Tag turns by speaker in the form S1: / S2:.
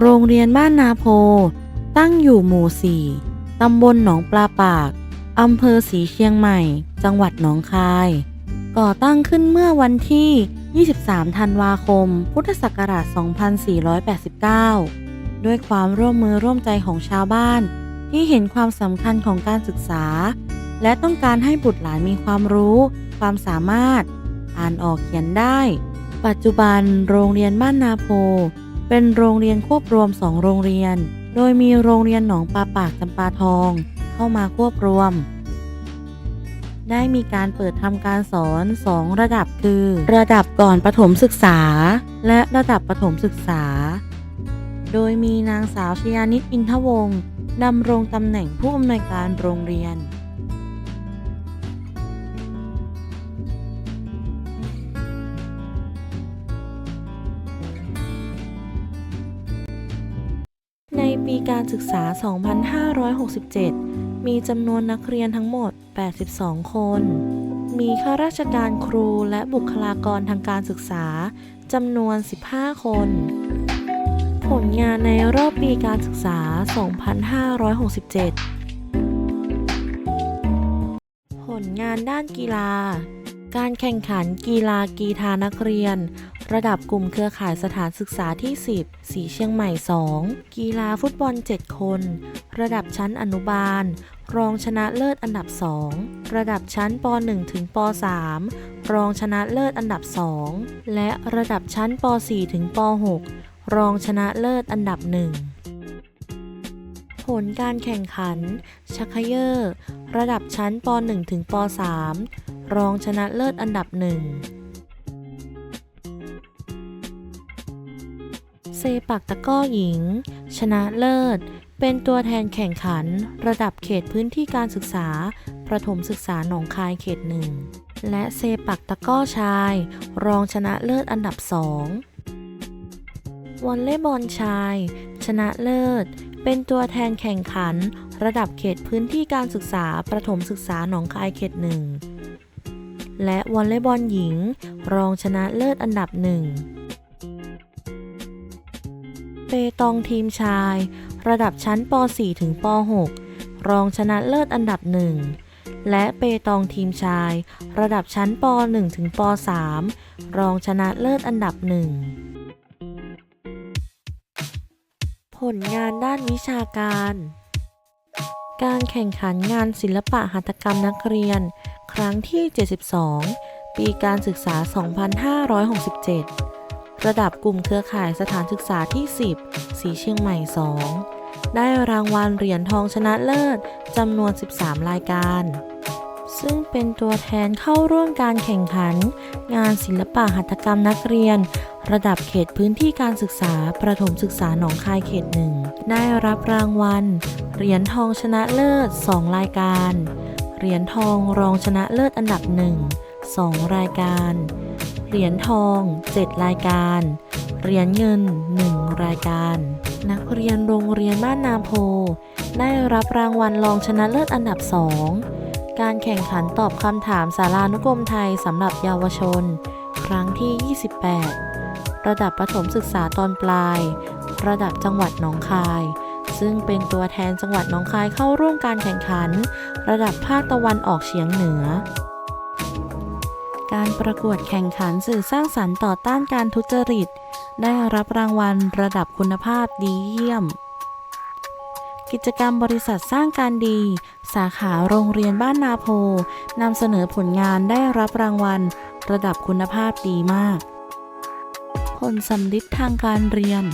S1: โรงเรียนบ้านนาโพ ตั้งอยู่หมู่4ตำบลหนองปลาปาก อำเภอสีเชียงใหม่ จังหวัดหนองคาย ก่อตั้งขึ้นเมื่อวันที่ 23 ธันวาคม พุทธศักราช 2489 ด้วยความร่วมมือร่วมใจของชาวบ้าน ที่เห็นความสำคัญของการศึกษา และต้องการให้บุตรหลานมีความรู้ ความสามารถ อ่านออกเขียนได้ ปัจจุบันโรงเรียนบ้านนาโพ เป็นโรงเรียนควบรวม 2 โรงเรียน โดยมีโรงเรียนหนองปลาปากจำปาทอง เข้ามาควบรวม ได้มีการเปิดทำการสอน 2 ระดับคือ ระดับก่อนประถมศึกษา และระดับประถมศึกษา โดยมีนางสาวชยานิตอินทวงศ์ดำรงตำแหน่งผู้อำนวยการโรงเรียน การศึกษา 2567 มีจำนวนนักเรียนทั้งหมด 82 คน มีข้าราชการครูและบุคลากรทางการศึกษาจำนวน 15 คน ผลงานในรอบปีการศึกษา 2567 ผลงานด้านกีฬา การแข่งขันกีฬากีฬานักเรียน ระดับกลุ่มเครือข่ายสถานศึกษาที่ 10 สีเชียงใหม่ 2 กีฬาฟุตบอล 7 คน ระดับชั้นอนุบาล รองชนะเลิศอันดับ 2 ระดับชั้นป .1 ถึงป .3 รองชนะเลิศอันดับ 2 และระดับชั้นป .4 ถึงป .6 รองชนะเลิศอันดับ 1ผลการแข่งขัน ชักเยอร์ ระดับชั้นป .1 ถึงป .3 รองชนะเลิศอันดับ1 เซปักตะก้อหญิง ชนะเลิศ เป็นตัวแทนแข่งขัน ระดับเขตพื้นที่การศึกษา ประถมศึกษาหนองคายเขตหนึ่ง และเซปักตะก้อชาย รองชนะเลิศอันดับ2วอลเลย์บอลชาย ชนะเลิศ เป็นตัวแทนแข่งขัน ระดับเขตพื้นที่การศึกษา ประถมศึกษาหนองคายเขตหนึ่งและวอลเลย์บอลหญิง รองชนะเลิศอันดับหนึ่ง เปตองทีมชาย ระดับชั้นป .4 ถึงป .6 รองชนะเลิศอันดับหนึ่งและเปตองทีมชาย ระดับชั้นป .1 ถึงป .3 รองชนะเลิศอันดับหนึ่งผลงานด้านวิชาการ การแข่งขันงานศิลปะหัตถกรรมนักเรียน ครั้งที่ 72 ปีการศึกษา 2567 ระดับกลุ่มเครือข่ายสถานศึกษาที่ 10 สีเชียงใหม่ 2 ได้รางวัลเหรียญทองชนะเลิศจำนวน 13 รายการ ซึ่งเป็นตัวแทนเข้าร่วมการแข่งขัน งานศิลปะหัตถกรรมนักเรียน ระดับเขตพื้นที่การศึกษาประถมศึกษาหนองคายเขตหนึ่งได้รับรางวัล เหรียญทองชนะเลิศ 2 รายการ เหรียญทองรองชนะเลิศอันดับ1 2รายการ เหรียญทอง 7 รายการ เหรียญเงิน 1 รายการ นักเรียนโรงเรียนบ้านนาโพ ได้รับรางวัลรองชนะเลิศอันดับ 2 การแข่งขันตอบคำถามสารานุกรมไทยสำหรับเยาวชน ครั้งที่ 28 ระดับประถมศึกษาตอนปลาย ระดับจังหวัดหนองคายซึ่งเป็นตัวแทนจังหวัดหนองคายเข้าร่วมการแข่งขัน ระดับภาคตะวันออกเฉียงเหนือ ประกวดแข่งขันสื่อสร้างสรรค์ต่อต้านการทุจริต ได้รับรางวัลระดับคุณภาพดีเยี่ยม กิจกรรมบริษัทสร้างการดี สาขาโรงเรียนบ้านนาโพนำเสนอผลงานได้รับรางวัล ระดับคุณภาพดีมาก ผลสำลิดทางการเรียน